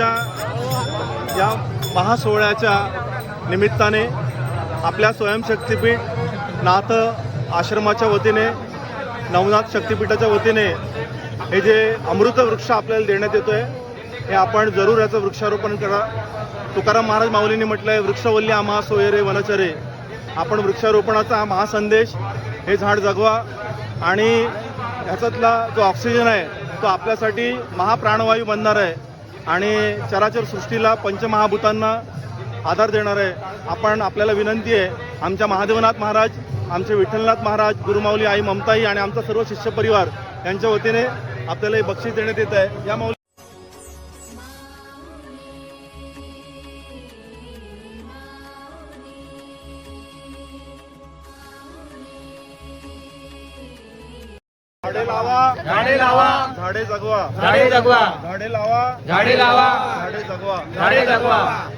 महाराष्ट्राच्या या महासोहळ्याच्या निमित्ताने आपल्या स्वयंशक्तीपीठ नाथ आश्रमाच्या वतीने नवनाथ शक्तीपीठाच्या वतीने हे जे अमृत वृक्ष आपल्याला देण्यात येतो आहे हे आपण जरूर याचं वृक्षारोपण करा. तुकाराम महाराज माऊलींनी म्हटलंय वृक्षवल्ली आम्हा सोयरे वनचरे. आपण वृक्षारोपणाचा हा महासंदेश हे झाड जगवा आणि ह्याच्यातला जो ऑक्सिजन आहे तो आपल्यासाठी महाप्राणवायू बनणार आहे. आणि चराचर सृष्टीला पंचमहाभूतांना आधार देणार आहे आपण आपल्याला विनंती आहे आमच्या महादेवनाथ महाराज आमचे विठ्ठलनाथ महाराज गुरुमाऊली आई ममताई आणि आमचा सर्व शिष्य परिवार यांच्या वतीने आपल्याला हे बक्षीस देण्यात येत आहे. या माऊली झाडे लावा. झाडे लावा. झाडे जगवा. झाडे जगवा. झाडे लावा. झाडे लावा. झाडे जगवा. झाडे जगवा.